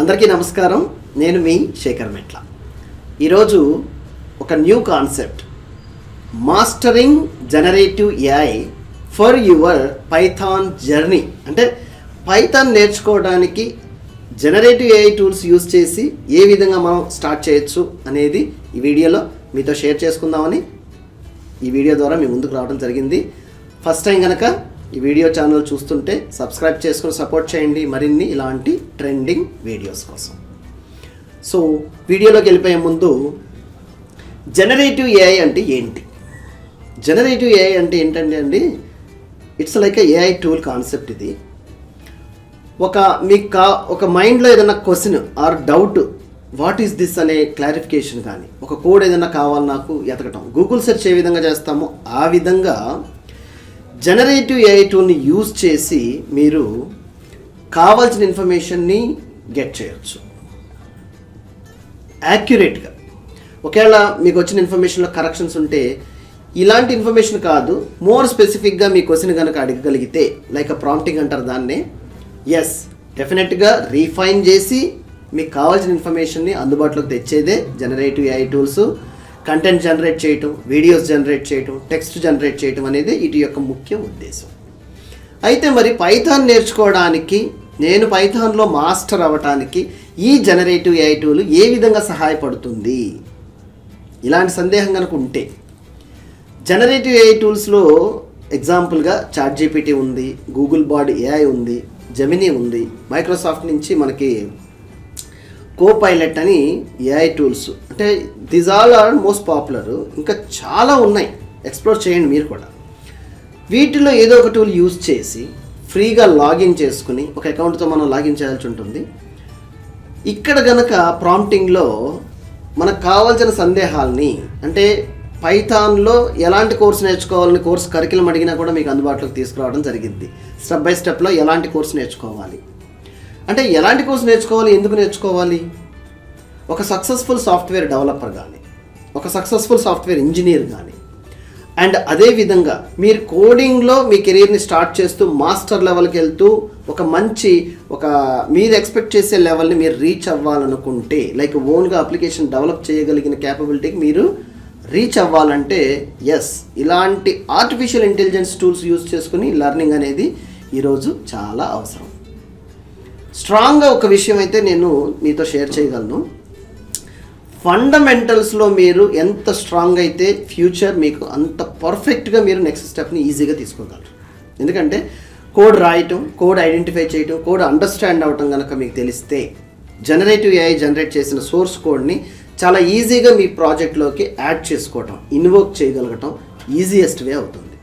అందరికీ నమస్కారం. నేను మీ శేఖర్ మెట్ల. ఈరోజు ఒక new concept. Mastering generative AI for your Python journey. అంటే పైథాన్ నేర్చుకోవడానికి జనరేటివ్ ఏఐ టూల్స్ యూస్ చేసి ఏ విధంగా మనం స్టార్ట్ చేయొచ్చు అనేది ఈ వీడియోలో మీతో షేర్ చేసుకుందామని ఈ వీడియో ద్వారా మీ ముందుకు రావడం జరిగింది. ఫస్ట్ టైం కనుక ఈ వీడియో ఛానల్ చూస్తుంటే సబ్స్క్రైబ్ చేసుకుని సపోర్ట్ చేయండి మరిన్ని ఇలాంటి ట్రెండింగ్ వీడియోస్ కోసం. సో వీడియోలోకి వెళ్ళిపోయే ముందు జనరేటివ్ ఏఐ అంటే ఏంటి? జనరేటివ్ ఏఐ అంటే ఏంటంటే అండి? It's like AI tool concept ఇది. ఒక మీకు కా ఒక మైండ్లో ఏదైనా question or doubt what is this అనే క్లారిఫికేషన్ కానీ ఒక కోడ్ ఏదైనా కావాలి నాకు ఎతకటం. గూగుల్ సెర్చ్ ఏ విధంగా చేస్తామో ఆ విధంగా జనరేటివ్ ఏఐ టూల్ని యూజ్ చేసి మీరు కావాల్సిన ఇన్ఫర్మేషన్ని గెట్ చేయొచ్చు. యాక్యురేట్గా ఒకవేళ మీకు వచ్చిన ఇన్ఫర్మేషన్లో కరెక్షన్స్ ఉంటే ఇలాంటి ఇన్ఫర్మేషన్ కాదు మోర్ స్పెసిఫిక్గా మీ క్వశ్చన్ కనుక అడగగలిగితే లైక్ ప్రాంప్టింగ్ అంటారు దాన్నే ఎస్ డెఫినెట్గా రీఫైన్ చేసి మీకు కావాల్సిన ఇన్ఫర్మేషన్ని అందుబాటులోకి తెచ్చేదే generative AI tools content generate చేయటం వీడియోస్ జనరేట్ చేయటం టెక్స్ట్ జనరేట్ చేయటం అనేది ఇటు యొక్క ముఖ్య ఉద్దేశం. అయితే మరి పైథాన్ నేర్చుకోవడానికి నేను పైథాన్లో మాస్టర్ అవ్వటానికి ఈ జనరేటివ్ ఏఐ టూలు ఏ విధంగా సహాయపడుతుంది? ఇలాంటి సందేహం కనుక ఉంటే. జనరేటివ్ ఏఐ టూల్స్లో ఎగ్జాంపుల్గా చాట్ జీపీటీ ఉంది గూగుల్ బాడ్ ఏఐ ఉంది జెమినీ ఉంది మైక్రోసాఫ్ట్ నుంచి మనకి కో పైలట్ అని ఏఐ టూల్స్ అంటే these all are most popular ఇంకా చాలా ఉన్నాయి. ఎక్స్ప్లోర్ చేయండి మీరు కూడా. వీటిలో ఏదో ఒక టూల్ యూజ్ చేసి ఫ్రీగా లాగిన్ చేసుకుని ఒక అకౌంట్తో మనం లాగిన్ చేయాల్సి ఉంటుంది. ఇక్కడ గనక ప్రాంప్టింగ్లో మనకు కావాల్సిన సందేహాల్ని అంటే పైథాన్లో ఎలాంటి కోర్స్ నేర్చుకోవాలని కోర్స్ కరికులం అడిగినా కూడా మీకు అందుబాటులోకి తీసుకురావడం జరిగింది. స్టెప్ బై స్టెప్లో ఎలాంటి కోర్స్ నేర్చుకోవాలి? అంటే ఎలాంటి కోర్స్ నేర్చుకోవాలి ఎందుకు నేర్చుకోవాలి? ఒక సక్సెస్ఫుల్ సాఫ్ట్వేర్ డెవలపర్ కానీ ఒక సక్సెస్ఫుల్ సాఫ్ట్వేర్ ఇంజనీర్ కానీ అండ్ అదే విధంగా మీరు కోడింగ్లో మీ కెరీర్ని స్టార్ట్ చేస్తూ మాస్టర్ లెవెల్కి వెళ్తూ ఒక మంచి ఒక మీరు ఎక్స్పెక్ట్ చేసే లెవెల్ని మీరు రీచ్ అవ్వాలనుకుంటే లైక్ ఓన్గా అప్లికేషన్ డెవలప్ చేయగలిగిన క్యాపబిలిటీకి మీరు రీచ్ అవ్వాలంటే ఎస్ ఇలాంటి ఆర్టిఫిషియల్ ఇంటెలిజెన్స్ టూల్స్ యూజ్ చేసుకుని లెర్నింగ్ అనేది ఈరోజు చాలా అవసరం. స్ట్రాంగ్గా ఒక విషయం అయితే నేను మీతో షేర్ చేయగలను. ఫండమెంటల్స్లో మీరు ఎంత స్ట్రాంగ్ అయితే ఫ్యూచర్ మీకు అంత పర్ఫెక్ట్గా మీరు నెక్స్ట్ స్టెప్ని ఈజీగా తీసుకోగలరు ఎందుకంటే కోడ్ రాయటం కోడ్ ఐడెంటిఫై చేయటం కోడ్ అండర్స్టాండ్ అవటం కనుక మీకు తెలిస్తే జనరేటివ్ ఏఐ జనరేట్ చేసిన సోర్స్ కోడ్ని చాలా ఈజీగా మీ ప్రాజెక్ట్లోకి యాడ్ చేసుకోవటం ఇన్వోక్ చేయగలగటం ఈజియెస్ట్ వే అవుతుంది.